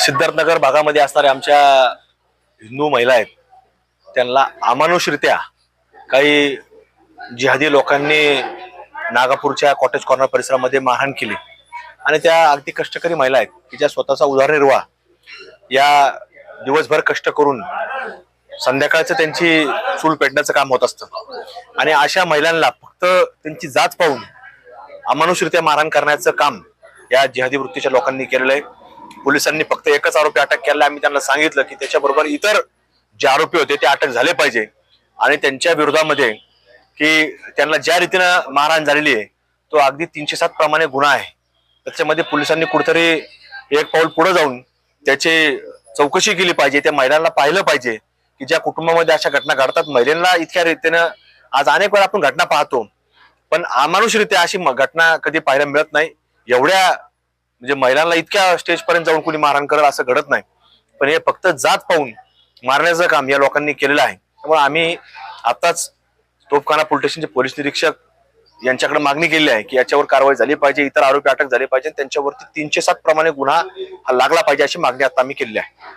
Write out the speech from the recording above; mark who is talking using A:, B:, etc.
A: सिद्धार्थनगर भागामध्ये असणाऱ्या आमच्या हिंदू महिला आहेत. त्यांना अमानुषरित्या काही जिहादी लोकांनी नागापूरच्या कॉटेज कॉर्नर परिसरामध्ये मारहाण केली. आणि त्या अगदी कष्टकरी महिला आहेत की ज्या स्वतःचा उदारनिर्वाह या दिवसभर कष्ट करून संध्याकाळचं त्यांची चूल पेटण्याचं काम होत असतं. आणि अशा महिलांना फक्त त्यांची जात पाहून अमानुषरित्या मारहाण करण्याचं काम या जिहादी वृत्तीच्या लोकांनी केलेलं आहे. पोलिसांनी फक्त एकच आरोपी अटक केला. आम्ही त्यांना सांगितलं की त्याच्याबरोबर इतर जे आरोपी होते ते अटक झाले पाहिजे. आणि त्यांच्या विरोधामध्ये की त्यांना ज्या रीतीनं मारहाण झालेली आहे तो अगदी तीनशे सात प्रमाणे गुन्हा आहे. त्याच्यामध्ये पोलिसांनी कुठेतरी एक पाऊल पुढे जाऊन त्याची चौकशी केली पाहिजे त्या महिलांना पाहिलं पाहिजे की ज्या कुटुंबामध्ये अशा घटना घडतात. महिलांना इतक्या रीतीनं आज अनेक वेळा आपण घटना पाहतो. पण अमानुषरित्या अशी घटना कधी पाहायला मिळत नाही. एवढ्या म्हणजे महिलांना इतक्या स्टेज पर्यंत जाऊन कुणी मारहाण करेल असं घडत नाही. पण हे फक्त जात पाहून मारण्याचं काम या लोकांनी केलेलं आहे. त्यामुळे आम्ही आताच तोफखाना पोलीस स्टेशनचे पोलीस निरीक्षक यांच्याकडे मागणी केली आहे की याच्यावर कारवाई झाली पाहिजे इतर आरोपी अटक झाले पाहिजे त्यांच्यावरती तीनशे सात प्रमाणे गुन्हा हा लागला पाहिजे अशी मागणी आता आम्ही केली आहे.